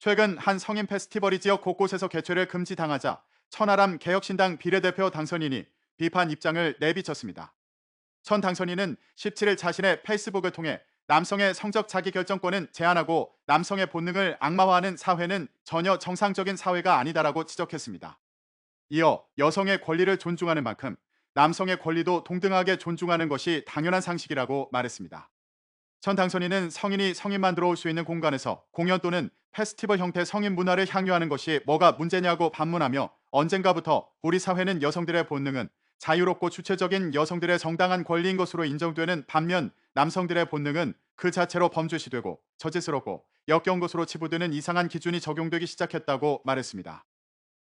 최근 한 성인 페스티벌이 지역 곳곳에서 개최를 금지당하자 천하람 개혁신당 비례대표 당선인이 비판 입장을 내비쳤습니다. 천 당선인은 17일 자신의 페이스북을 통해 남성의 성적 자기결정권은 제한하고 남성의 본능을 악마화하는 사회는 전혀 정상적인 사회가 아니다라고 지적했습니다. 이어 여성의 권리를 존중하는 만큼 남성의 권리도 동등하게 존중하는 것이 당연한 상식이라고 말했습니다. 천 당선인은 성인이 성인만 들어올 수 있는 공간에서 공연 또는 페스티벌 형태 성인 문화를 향유하는 것이 뭐가 문제냐고 반문하며 언젠가부터 우리 사회는 여성들의 본능은 자유롭고 주체적인 여성들의 정당한 권리인 것으로 인정되는 반면 남성들의 본능은 그 자체로 범죄시되고 저질스럽고 역겨운 것으로 치부되는 이상한 기준이 적용되기 시작했다고 말했습니다.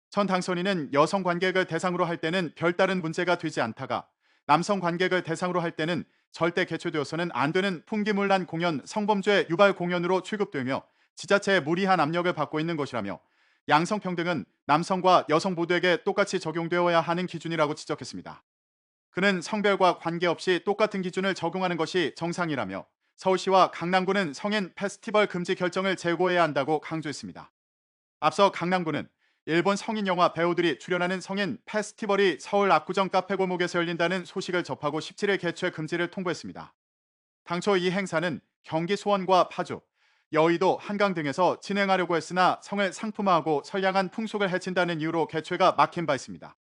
천 당선인은 여성 관객을 대상으로 할 때는 별다른 문제가 되지 않다가 남성 관객을 대상으로 할 때는 절대 개최되어서는 안 되는 풍기물난 공연 성범죄 유발 공연으로 취급되며 지자체의 무리한 압력을 받고 있는 것이라며 양성평등은 남성과 여성 모두에게 똑같이 적용되어야 하는 기준이라고 지적했습니다. 그는 성별과 관계없이 똑같은 기준을 적용하는 것이 정상이라며 서울시와 강남구는 성인 페스티벌 금지 결정을 재고해야 한다고 강조했습니다. 앞서 강남구는 일본 성인 영화 배우들이 출연하는 성인 페스티벌이 서울 압구정 카페 골목에서 열린다는 소식을 접하고 17일 개최 금지를 통보했습니다. 당초 이 행사는 경기 수원과 파주, 여의도, 한강 등에서 진행하려고 했으나 성을 상품화하고 선량한 풍속을 해친다는 이유로 개최가 막힌 바 있습니다.